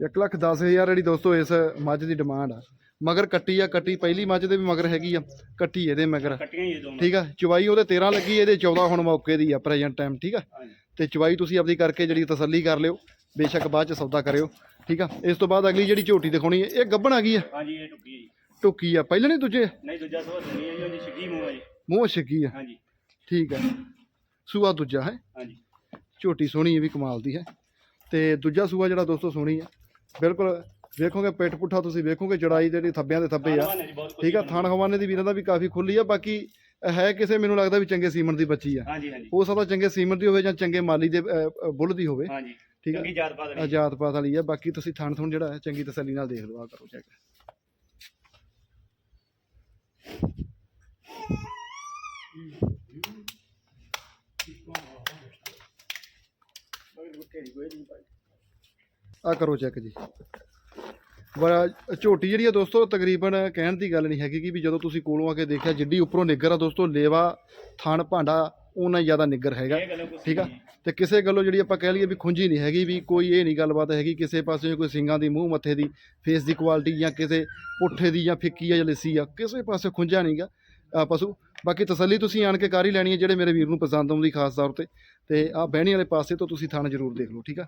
1 ਲੱਖ 10 ਹਜ਼ਾਰ ਜਿਹੜੀ ਦੋਸਤੋ ਇਸ ਮੱਝ ਦੀ ਡਿਮਾਂਡ ਆ। ਮਗਰ ਕੱਟੀ ਆ ਕੱਟੀ ਪਹਿਲੀ ਮੱਝ ਦੇ ਵੀ ਮਗਰ ਹੈਗੀ ਆ। ਕੱਟੀ ਇਹਦੇ ਮਗਰ। ਕੱਟੀਆਂ ਹੀ ਇਹ ਦੋਨੋਂ ਠੀਕ ਆ। ਚਵਾਈ ਉਹਦੇ 13 ਲੱਗੀ ਇਹਦੇ 14 ਹੁਣ ਮੌਕੇ ਦੀ ਆ ਪ੍ਰੈਜ਼ੈਂਟ ਟਾਈਮ ਠੀਕ ਆ। ਹਾਂਜੀ। ਤੇ ਚਵਾਈ ਤੁਸੀਂ ਆਪਦੀ ਕਰਕੇ ਜਿਹੜੀ ਤਸੱਲੀ ਕਰ ਲਿਓ। ਬੇਸ਼ੱਕ ਬਾਅਦ ਚ ਸੌਦਾ ਕਰਿਓ। ਠੀਕ ਆ। ਇਸ ਤੋਂ ਬਾਅਦ ਅਗਲੀ ਜਿਹੜੀ ਝੋਟੀ ਦਿਖਾਉਣੀ ਹੈ ਇਹ ਗੱਬਣ ਆ ਗਈ ਆ। ਹਾਂਜੀ ਇਹ ਟੁੱਟੀ ਹੈ ਜੀ। ਟੁੱਕੀ ਆ। ਪਹਿਲਾਂ ਨਹੀਂ ਦੂਜੇ? ਨਹੀਂ ਦੂਜਾ ਸੋ ਦੁਨੀਆ ਜੀ ਉਹਦੀ ਛਿੱਗੀ ਮੂੰਹ ਹੈ ਜੀ। ਮੂੰਹ ਛਿੱਗੀ ਆ। ਹਾਂਜੀ। ਠੀਕ ਆ। ਸੂਆ ਦੂਜਾ ਹੈ। ਹਾਂਜੀ। ਝੋਟੀ ਸੋਹਣੀ ਇਹ ਵੀ ਕਮਾਲ ਦੀ ਹੈ। ਤੇ ਦੂਜਾ ਸੂਆ ਜਿਹੜਾ ਦੋਸਤੋ ਸੋਹਣੀ ਆ। ਬਿਲਕੁਲ ਵੇਖੋਗੇ ਪਿੱਠ ਪੁੱਠਾ ਤੁਸੀਂ ਵੇਖੋਗੇ ਚੜਾਈ ਜਿਹੜੀ ਥੱਬਿਆਂ ਦੇ ਥੱਬੇ ਆ। ਠੀਕ ਆ ਥਣ ਹਵਾਨੇ ਦੀ ਵੀਰਾਂ ਦਾ ਵੀ ਕਾਫੀ ਖੁੱਲੀ ਆ। ਬਾਕੀ ਹੈ ਕਿਸੇ ਮੈਨੂੰ ਲੱਗਦਾ ਵੀ ਚੰਗੇ ਸੀਮਨ ਦੀ ਬੱਚੀ ਆ। ਹੋ ਸਕਦਾ ਚੰਗੇ ਸੀਮਨ ਦੀ ਹੋਵੇ ਜਾਂ ਚੰਗੇ ਮਾਲੀ ਦੇ ਬੁੱਲ ਦੀ ਹੋਵੇ। ਹਾਂਜੀ। ਠੀਕ ਆ। ਆਜ਼ਾਦ ਪਾਤ ਵਾਲੀ ਆ। ਬਾਕੀ ਤੁਸੀਂ ਥਣ ਥਣ ਜਿਹੜਾ ਹੈ ਚੰਗੀ ਤਸੱਲੀ ਨਾਲ ਦੇਖ ਲਓ ਆ ਕਰੋ ਚੈੱਕ ਆ ਕਰੋ ਚੈੱਕ ਜੀ। ਬੜਾ ਝੋਟੀ ਜਿਹੜੀ ਆ ਦੋਸਤੋ ਤਕਰੀਬਨ ਕਹਿਣ ਦੀ ਗੱਲ ਨਹੀਂ ਹੈਗੀ ਕਿ ਵੀ ਜਦੋਂ ਤੁਸੀਂ ਕੋਲੋਂ ਆ ਕੇ ਦੇਖਿਆ ਜਿੱਡੀ ਉੱਪਰੋਂ ਨਿੱਗਰ ਆ ਦੋਸਤੋ ਲੇਵਾ ਥਣ ਭਾਂਡਾ ਉਹਨਾਂ ਹੀ ਜ਼ਿਆਦਾ ਨਿੱਗਰ ਹੈਗਾ। ਠੀਕ ਆ। ਤੇ ਕਿਸੇ ਗੱਲੋਂ ਜਿਹੜੀ ਆਪਾਂ ਕਹਿ ਲਈਏ ਵੀ ਖੁੰਝੀ ਨਹੀਂ ਹੈਗੀ ਵੀ ਕੋਈ ਇਹ ਨਹੀਂ ਗੱਲਬਾਤ ਹੈਗੀ ਕਿਸੇ ਪਾਸੇ ਕੋਈ ਸਿੰਗਾਂ ਦੀ ਮੂੰਹ ਮੱਥੇ ਦੀ ਫੇਸ ਦੀ ਕੁਆਲਿਟੀ ਜਾਂ ਕਿਸੇ ਪੁੱਠੇ ਦੀ ਜਾਂ ਫਿੱਕੀ ਆ ਜਾਂ ਲਿੱਸੀ ਆ ਕਿਸੇ ਪਾਸੇ ਖੁੰਝਾ ਨਹੀਂਗਾ ਪਸ਼ੂ ਬਾਕੀ ਤਸੱਲੀ ਤੁਸੀਂ ਆਣ ਕੇ ਕਰ ਹੀ ਲੈਣੀ ਹੈ ਜਿਹੜੇ ਮੇਰੇ ਵੀਰ ਨੂੰ ਪਸੰਦ ਆਉਂਦੀ ਖਾਸ ਤੌਰ ਤੇ। ਤੇ ਆ ਬਹਿਣੀ ਵਾਲੇ ਪਾਸੇ ਤੋਂ ਤੁਸੀਂ ਥਣ ਜ਼ਰੂਰ ਦੇਖ ਲਓ ਠੀਕ ਆ?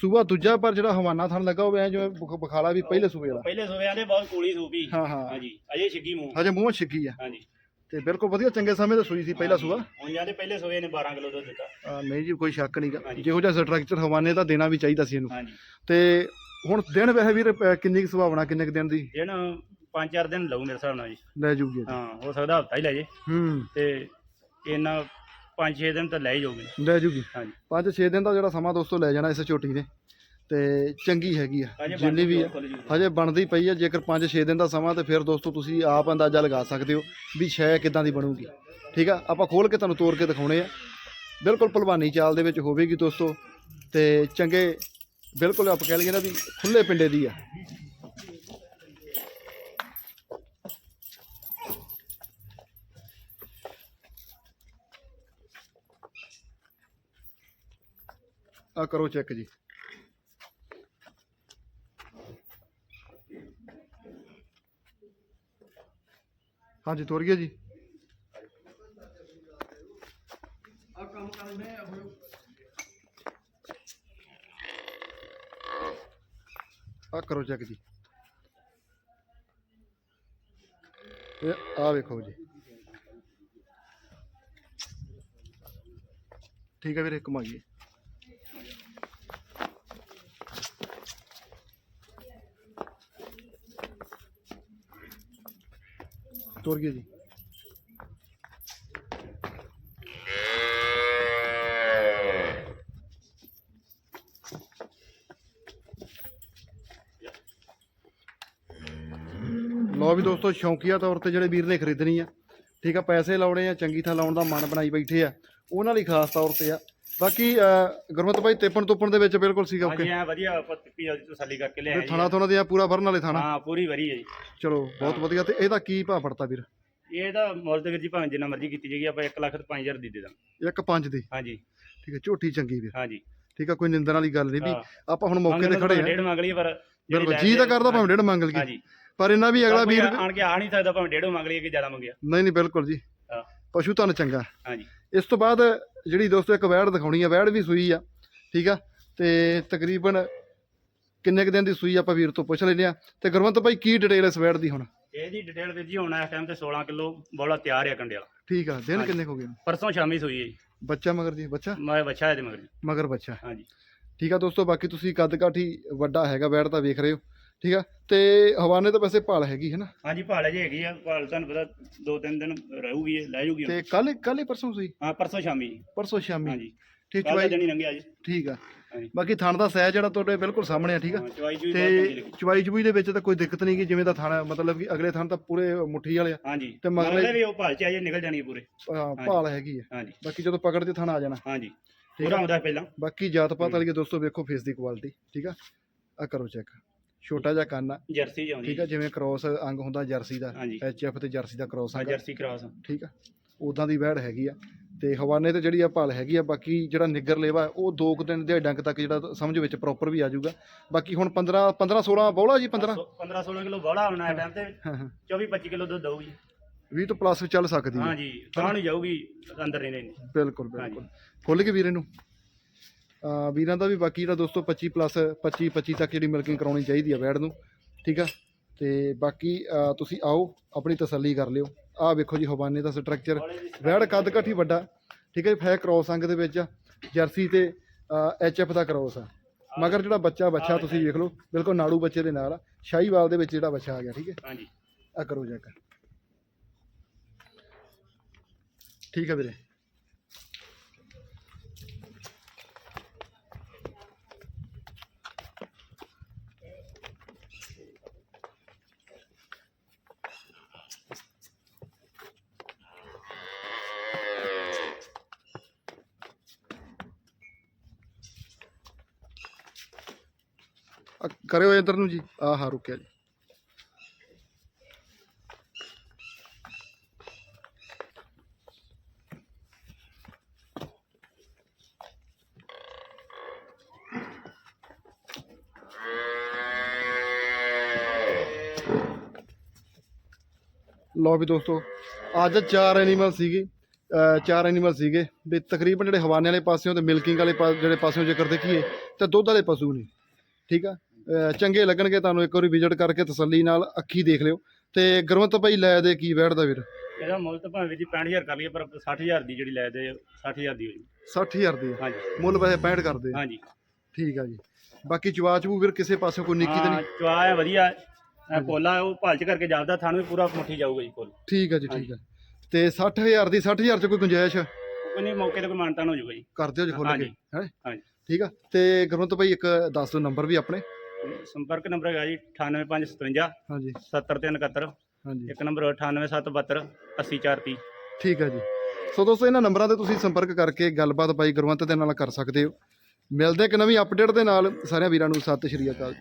ਸੂਆ ਦੂਜਾ ਪਰ ਜਿਹੜਾ ਹਵਾਨਾ ਥਣ ਲੱਗਾ ਹੋਇਆ ਜਿਵੇਂ ਬੁਖ- ਬਖਾਲਾ ਵੀ ਪਹਿਲੇ ਸੂਏ ਵਾਲਾ। ਪਹਿਲੇ ਸੋਵਿਆਂ ਦੇ ਬਹੁਤ ਕੋਲੀ ਸੂਪੀ ਹਾਂ ਹਾਂ। ਹਾਂਜੀ ਅਜੇ ਛਿੱਗੀ ਮੂੰਹ। ਹਜੇ ਮੂੰਹ ਛਿੱਕੀ ਆ। ਹਾਂਜੀ। ਤੇ ਬਿਲਕੁਲ ਵਧੀਆ ਚੰਗੇ ਸਮੇਂ ਤੇ ਸੂਈ ਸੀ ਪਹਿਲਾ ਸੂਆ ਉਹਨਾਂ ਦੇ ਪਹਿਲੇ ਸੋਵੇ ਨੇ 12 ਕਿਲੋ ਦੁੱਧ ਦਿੱਤਾ। ਆ, ਨਹੀਂ ਜੀ ਕੋਈ ਸ਼ੱਕ ਨਹੀਂਗਾ। ਹਾਂਜੀ। ਜਿਹੋ ਜਿਹਾ ਸਟਰਕਚਰ ਹਵਾਨੇ ਦਾ ਦੇਣਾ ਵੀ ਚਾਹੀਦਾ ਸੀ ਇਹਨੂੰ। ਹਾਂਜੀ। ਤੇ ਹੁਣ ਦਿਨ ਵੈਸੇ ਵੀਰ ਕਿੰਨੀ ਕੁ ਸੁਭਾਵਨਾ ਕਿੰਨੇ ਕੁ ਦਿਨ ਦੀ? ਜਿਹਨਾਂ ਪੰਜ ਚਾਰ ਦਿਨ ਲਊ ਮੇਰੇ ਹਿਸਾਬ ਨਾਲ ਜੀ। ਲੈ ਜੂਗੀ। ਹਾਂ ਹੋ ਸਕਦਾ ਹਫਤਾ ਹੀ ਲੈ ਜੇ। ਹੂੰ। ਤੇ ਇਹਨਾਂ ਪੰਜ ਛੇ ਦਿਨ ਤਾਂ ਲੈ ਹੀ ਜਾਊਗੀ। ਲੈ ਜੂਗੀ। ਹਾਂਜੀ। 5-6 ਦਿਨ ਦਾ ਜਿਹੜਾ ਸਮਾਂ ਦੋਸਤੋ ਲੈ ਜਾਣਾ ਇਸ ਝੋਟੀ ਨੇ। ਤੇ ਚੰਗੀ ਹੈਗੀ ਆ। ਜਿੰਨੀ ਵੀ। ਹਜੇ ਬਣਦੀ ਪਈ ਆ। ਜੇਕਰ 5-6 ਦਿਨ ਦਾ ਸਮਾਂ ਤੇ ਫਿਰ ਦੋਸਤੋ ਤੁਸੀਂ ਆਪ ਅੰਦਾਜ਼ਾ ਲਗਾ ਸਕਦੇ ਹੋ ਵੀ ਸ਼ੈ ਕਿਦਾਂ ਦੀ ਬਣੂਗੀ। ਠੀਕ ਆ? ਆਪਾਂ ਖੋਲ ਕੇ ਤੁਹਾਨੂੰ ਤੋੜ ਕੇ ਦਿਖਾਉਣੇ ਆ। ਬਿਲਕੁਲ ਭਲਵਾਨੀ ਚਾਲ ਦੇ ਵਿੱਚ ਹੋਵੇਗੀ ਦੋਸਤੋ। ਤੇ ਚੰਗੇ ਬਿਲਕੁਲ ਆਪਾਂ ਕਹਿ ਲਈਏ ਨਾ ਵੀ ਖੁੱਲੇ ਪਿੰਡੇ ਦੀ ਆ। ਆ ਕਰੋ ਚੈੱਕ ਜੀ। ਹਾਂਜੀ ਤੋਰੀਏ ਜੀ। ਆ ਕੰਮ ਕਰਦੇ ਆ ਆ ਕਰੋ ਚੈੱਕ ਜੀ। ਇਹ ਆ ਵੇਖੋ ਜੀ। ਠੀਕ ਹੈ ਵੀਰੇ ਕਮਾਈਏ ਤੋਰੀਏ ਜੀ। ਲੋ ਵੀ ਦੋਸਤੋ, ਸ਼ੌਂਕੀਆ ਤੌਰ ਤੇ ਜਿਹੜੇ ਵੀਰ ਨੇ ਖਰੀਦਣੀ ਆ, ਠੀਕ ਆ, ਪੈਸੇ ਲਾਉਣੇ ਆ, ਚੰਗੀ ਥਾਂ ਲਾਉਣ ਦਾ ਮਨ ਬਣਾਈ ਬੈਠੇ ਆ। ਉਹਨਾਂ ਲਈ ਖਾਸ ਤੌਰ ਤੇ ਆ। ਬਾਕੀ ਅਹ, ਗੁਰਮਤ ਭਾਈ ਤੇਪਣ ਤੁਪਣ ਦੇ ਵਿੱਚ ਬਿਲਕੁਲ ਸੀਗਾ ਹਾਂਜੀ ਓਕੇ ਐ ਵਧੀਆ ਆਪਾਂ ਤਿੱਪੀ ਵਾਲੀ ਤਸੱਲੀ ਕਰਕੇ ਲਿਆਏ ਥਾਣਾ ਥੋਣਾ ਦੀਆਂ ਪੂਰਾ ਭਰਨ ਵਾਲੇ ਥਾਣਾ? ਹਾਂ ਪੂਰੀ ਵਰੀ ਹੈ ਜੀ। ਚਲੋ ਬਹੁਤ ਵਧੀਆ। ਤੇ ਇਹਦਾ ਕੀ ਭਾਅ ਪੜਤਾ ਵੀਰ? ਇਹਦਾ ਮੁੱਲ ਤੇ ਵੀਰ ਜੀ ਭਾਵੇਂ ਜਿੰਨਾ ਮਰਜ਼ੀ ਕੀਤੀ ਜਾਏਗੀ ਆਪਾਂ 1 ਲੱਖ ਤੇ 5000 ਦੀ ਦੇ ਦਾਂ ਇੱਕ ਪੰਜ ਦੀ? ਹਾਂਜੀ। ਠੀਕ ਹੈ ਝੋਟੀ ਚੰਗੀ ਵੀਰ। ਹਾਂਜੀ। ਠੀਕ ਆ ਕੋਈ ਨਿੰਦਣ ਵਾਲੀ ਗੱਲ ਨਹੀਂ ਵੀ ਹਾਂ। ਆਪਾਂ ਹੁਣ ਮੌਕੇ ਤੇ ਖੜੇ ਆ ਡੇਢ ਮੰਗ ਲਈ ਪਰ ਜਿਹੜੀ ਬਿਲਕੁਲ ਜੀ ਤਾਂ ਕਰਦਾ ਭਾਵੇਂ ਡੇਢ ਮੰਗ ਲਈਏ। ਹਾਂਜੀ। ਪਰ ਇਹਨਾਂ ਵੀ ਅਗਲਾ ਵੀਰ ਆਣ ਕੇ ਆ ਨਹੀਂ ਸਕਦਾ ਭਾਵੇਂ ਡੇਢੋ ਮੰਗ ਲਈਏ ਕਿ ਜ਼ਿਆਦਾ ਮੰਗਿਆ। ਨਹੀਂ ਨਹੀਂ ਬਿਲਕੁਲ ਜੀ। ਹਾਂ। ਪਸ਼ੂ ਧਨ ਚੰਗਾ। ਹਾਂਜੀ। ਇਸ ਤੋਂ ਬਾਅਦ ਜਿਹੜੀ ਦੋਸਤੋ ਇੱਕ ਵੈੜ ਦਿਖਾਉਣੀ ਆ ਵੈੜ ਵੀ ਸੂਈ ਆ ਠੀਕ ਆ? ਤੇ ਤਕਰੀਬਨ ਕਿੰਨੇ ਕੁ ਦਿਨ ਦੀ ਸੂਈ ਆਪਾਂ ਵੀਰ ਤੋਂ ਪੁੱਛ ਲੈਂਦੇ ਆ। ਤੇ ਗੁਰਵੰਤ ਭਾਈ ਕੀ ਡਿਟੇਲ ਇਸ ਵੈੜ ਦੀ ਹੁਣ? ਇਹਦੀ ਡਿਟੇਲ ਵੀਰ ਜੀ ਹੁਣ ਇਸ ਟਾਈਮ ਤੇ 16 ਕਿਲੋ ਬੋਲਾ ਤਿਆਰ ਹੈ ਕੰਡੇ ਵਾਲਾ। ਠੀਕ ਆ ਦਿਨ। ਕਿੰਨੇ ਕੁ ਹੋ ਗਏ? ਪਰਸੋਂ ਸ਼ਾਮੀ ਸੂਈ ਹੈ ਜੀ। ਬੱਚਾ ਮਗਰ ਜੀ ਬੱਚਾ? ਮੈਂ ਬੱਚਾ ਇਹਦੇ ਮਗਰ। ਮਗਰ ਬੱਚਾ। ਹਾਂਜੀ। ਠੀਕ ਆ ਦੋਸਤੋ ਬਾਕੀ ਤੁਸੀਂ ਕੱਦ ਕਾਠੀ ਵੱਡਾ ਹੈਗਾ ਵੈੜ ਤਾਂ ਵੇਖ ਰਹੇ ਹੋ। ਠੀਕ ਆ? ਤੇ ਹਵਾਨੇ ਤਾਂ ਵੈਸੇ ਭਾਲ ਹੈਗੀ ਹੈ ਨਾ? ਹਾਂਜੀ ਭਾਲ ਜੀ ਹੈਗੀ ਆ। ਭਾਲ ਤੁਹਾਨੂੰ ਪਤਾ ਦੋ ਤਿੰਨ ਦਿਨ ਰਹੂਗੀ ਇਹ ਲੈ ਜੂਗੀ ਤੇ ਕੱਲ ਕੱਲ ਹੀ ਪਰਸੋਂ ਸੀ? ਹਾਂ ਪਰਸੋਂ ਸ਼ਾਮੀ ਜੀ। ਪਰਸੋਂ ਸ਼ਾਮੀ। ਹਾਂਜੀ। ਠੀਕ ਕੱਲ ਦਾ ਚਵਾਈ ਦਿਨ ਹੀ ਲੰਘਿਆ ਜੀ। ਠੀਕ ਆ। ਹਾਂਜੀ। ਬਾਕੀ ਥਣ ਦਾ ਸਾਈਜ਼ ਜਿਹੜਾ ਤੁਹਾਡੇ ਬਿਲਕੁਲ ਸਾਹਮਣੇ ਆ ਠੀਕ ਆ? ਹਾਂ, ਚਵਾਈ ਚੂਈ ਬਹੁਤ ਚੰਗੀ ਤੇ ਲੱਗੀ। ਚਵਾਈ ਚੁਬਈ ਦੇ ਵਿੱਚ ਤਾਂ ਕੋਈ ਦਿੱਕਤ ਨਹੀਂ ਕਿ ਜਿਵੇਂ ਦਾ ਥਣ ਮਤਲਬ ਕਿ ਅਗਲੇ ਥਣ ਤਾਂ ਪੂਰੇ ਮੁੱਠੀ ਵਾਲੇ ਆ। ਹਾਂਜੀ। ਤੇ ਮਗਰਲੇ ਵੀ ਉਹ ਭਾਲ ਚ ਆਜੇ ਨਿਕਲ ਜਾਣੀ ਹੈ ਪੂਰੇ। ਅਹ ਭਾਲ ਹੈਗੀ ਆ। ਹਾਂਜੀ। ਬਾਕੀ ਜਦੋਂ ਪਕੜ ਤੇ ਥਣ ਆ ਜਾਣਾ। ਹਾਂਜੀ। ਠੀਕ ਪੂਰਾ ਆ ਪਹਿਲਾਂ। ਬਾਕੀ ਜਾਤ ਪਾਤ ਵਾਲੀ ਦੋਸਤੋ ਵੇਖੋ ਫੇਸ ਦੀ ਕੁਆਲਿਟੀ ਠੀਕ ਆ? ਆ ਕਰੋ ਚੈੱਕ ਛੋਟਾ ਜਿਹਾ ਕੰਨ ਆ। ਜਰਸੀ ਚ ਆਉਂਦੀ ਠੀਕ ਆ ਜਿਵੇਂ ਕ੍ਰੋਸ ਅੰਗ ਹੁੰਦਾ ਜਰਸੀ ਦਾ ਹਾਂਜੀ। ਐਚ ਐਫ ਤੇ ਜਰਸੀ ਦਾ ਕ੍ਰੋਸ ਅੰਗ ਜਰਸੀ ਕ੍ਰਾਸ ਠੀਕ ਆ ਉਦਾਂ ਦੀ ਵੈੜ ਹੈਗੀ ਆ। ਤੇ ਹਵਾਨੇ ਤੇ ਜਿਹੜੀ ਆ ਭਾਲ ਹੈਗੀ ਆ ਬਾਕੀ ਜਿਹੜਾ ਨਿੱਗਰ ਲੇਵਾ ਉਹ ਦੋ ਕੁ ਦਿਨ ਦੇ ਡੰਕ ਤੱਕ ਜਿਹੜਾ ਸਮਝ ਵਿੱਚ ਪ੍ਰੋਪਰ ਵੀ ਆ ਜਾਊਗਾ। ਬਾਕੀ ਹੁਣ 15 15 16 ਬੋਲਾ ਜੀ 15 15 16 ਕਿਲੋ ਬੋਲਾ ਹੋਣਾ ਹੈ ਟਾਈਮ ਤੇ। ਹਾਂ ਹਾਂ। 24 25 ਕਿਲੋ ਦੁੱਧ ਦਊਗੀ 20 ਤੋਂ ਪਲੱਸ ਚੱਲ ਸਕਦੀ ਹੈ ਹਾਂਜੀ ਤਾਂ ਨਹੀਂ ਜਾਊਗੀ ਅੰਦਰ ਨਹੀਂ ਰਹਿੰਦੀ। ਬਿਲਕੁਲ ਬਿਲਕੁਲ। ਖੁੱਲ ਕੇ ਵੀਰੇ ਨੂੰ? ਵੀਰਾਂ ਦਾ ਵੀ ਬਾਕੀ ਜਿਹੜਾ ਦੋਸਤੋ 25 ਪਲੱਸ 25 25 ਤੱਕ ਜਿਹੜੀ ਮਿਲਕਿੰਗ ਕਰਾਉਣੀ ਚਾਹੀਦੀ ਆ ਵੈੜ ਨੂੰ ਠੀਕ ਆ? ਤੇ ਬਾਕੀ ਤੁਸੀਂ ਆਓ ਆਪਣੀ ਤਸੱਲੀ ਕਰ ਲਿਓ। ਆਹ ਵੇਖੋ ਜੀ ਹਵਾਨੇ ਦਾ ਸਟਰਕਚਰ ਵੈੜ ਕੱਦ ਕਾਠੀ ਵੱਡਾ ਠੀਕ ਹੈ ਫੈ ਕ੍ਰੋਸ ਅੰਗ ਦੇ ਵਿੱਚ। ਜਰਸੀ ਤੇ ਐਚ ਐਫ ਦਾ ਕ੍ਰੋਸ ਆ। ਮਗਰ ਜਿਹੜਾ ਬੱਚਾ ਬੱਚਾ ਤੁਸੀਂ ਵੇਖ ਲਓ ਬਿਲਕੁਲ ਨਾੜੂ ਬੱਚੇ ਦੇ ਨਾਲ ਸ਼ਾਹੀਵਾਲ ਦੇ ਵਿੱਚ ਜਿਹੜਾ ਬੱਚਾ ਆ ਗਿਆ ਠੀਕ ਹੈ ਹਾਂਜੀ। ਆ ਕਰੋ ਚੈੱਕ ਠੀਕ ਹੈ ਵੀਰੇ ਆ ਕਰਿਓ ਇੱਧਰ ਨੂੰ ਜੀ, ਆਹ ਰੁਕਿਆ ਜੀ। ਲਓ ਵੀ ਦੋਸਤੋ, ਅੱਜ ਚਾਰ ਐਨੀਮਲ ਸੀਗੇ, ਅਹ ਚਾਰ ਐਨੀਮਲ ਸੀਗੇ। ਵੀ ਤਕਰੀਬਨ ਜਿਹੜੇ ਹਵਾਨੇ ਵਾਲੇ ਪਾਸਿਓਂ ਤੇ ਮਿਲਕਿੰਗ ਵਾਲੇ ਪਾ- ਜਿਹੜੇ ਪਾਸਿਓਂ ਜੇਕਰ ਦੇਖੀਏ, ਤਾਂ ਦੁੱਧ ਵਾਲੇ ਪਸ਼ੂ ਨੇ। ਠੀਕ ਆ? ਚੰਗੇ ਲੱਗਣਗੇ ਤੁਹਾਨੂੰ ਇੱਕ ਵਾਰੀ ਵਿਜ਼ਿਟ ਕਰਕੇ ਤਸੱਲੀ ਨਾਲ ਅੱਖੀ ਦੇਖ ਲਿਓ। ਤੇ ਗੁਰਵੰਤ ਭਾਈ ਲੈ ਦੇ ਕੀ ਬੈਠਦਾ ਵੀਰ? ਇਹਦਾ ਮੁੱਲ ਤਾਂ ਭਾਵੇਂ ਜੀ 65000 ਕਰ ਲਈਏ ਪਰ 60000 ਦੀ ਜਿਹੜੀ ਲੈ ਦੇ 60000 ਦੀ ਹੋਈ। 60000 ਦੀ ਹਾਂਜੀ। ਮੁੱਲ ਵੈਸੇ 65 ਕਰਦੇ। ਹਾਂਜੀ। ਠੀਕ ਆ ਜੀ। ਬਾਕੀ ਚਵਾ ਚਬੂ ਵੀਰ ਕਿਸੇ ਪਾਸਿਓਂ ਕੋਈ ਨਿੱਕੀ ਤੇ ਹਾਂ ਨਹੀਂ ਚਵਾ ਹੈ ਵਧੀਆ। ਪੋਲਾ ਉਹ ਭਾਲਚ ਕਰਕੇ ਜਾਪਦਾ ਥਾਨੂੰ ਵੀ ਪੂਰਾ ਮੁੱਠੀ ਜਾਊਗਾ ਜੀ ਕੋਲ। ਠੀਕ ਆ ਜੀ ਠੀਕ ਆ। ਤੇ 60000 ਦੀ 60000 ਚ ਕੋਈ ਗੁੰਜਾਇਸ਼? ਕੋਈ ਨਹੀਂ ਮੌਕੇ ਤੇ ਕੋਈ ਮਾਨਤਾਨ ਹੋ ਜਾਊਗਾ ਜੀ। ਕਰ ਦਿਓ ਜੀ ਖੁੱਲ ਕੇ ਹੈ? ਹਾਂਜੀ। ਠੀਕ ਆ। ਤੇ ਗੁਰਵੰਤ ਭਾਈ ਇੱਕ ਦੱਸ ਦਿਓ ਨੰਬਰ ਵੀ ਆਪਣੇ। ਸੰਪਰਕ ਨੰਬਰ ਹੈਗਾ ਜੀ 98557 ਹਾਂਜੀ। 70371 ਹਾਂਜੀ। ਇੱਕ ਨੰਬਰ 98772 80430 ਠੀਕ ਹੈ ਜੀ। ਸੋ ਦੋਸਤੋ ਇਹਨਾਂ ਨੰਬਰਾਂ ਤੇ ਤੁਸੀਂ ਸੰਪਰਕ ਕਰਕੇ ਗੱਲਬਾਤ ਬਾਈ ਗੁਰਵੰਤ ਦੇ ਨਾਲ ਕਰ ਸਕਦੇ ਹੋ। ਮਿਲਦੇ ਇੱਕ ਨਵੀਂ ਅਪਡੇਟ ਦੇ ਨਾਲ। ਸਾਰਿਆਂ ਵੀਰਾਂ ਨੂੰ ਸਤਿ ਸ਼੍ਰੀ ਅਕਾਲ।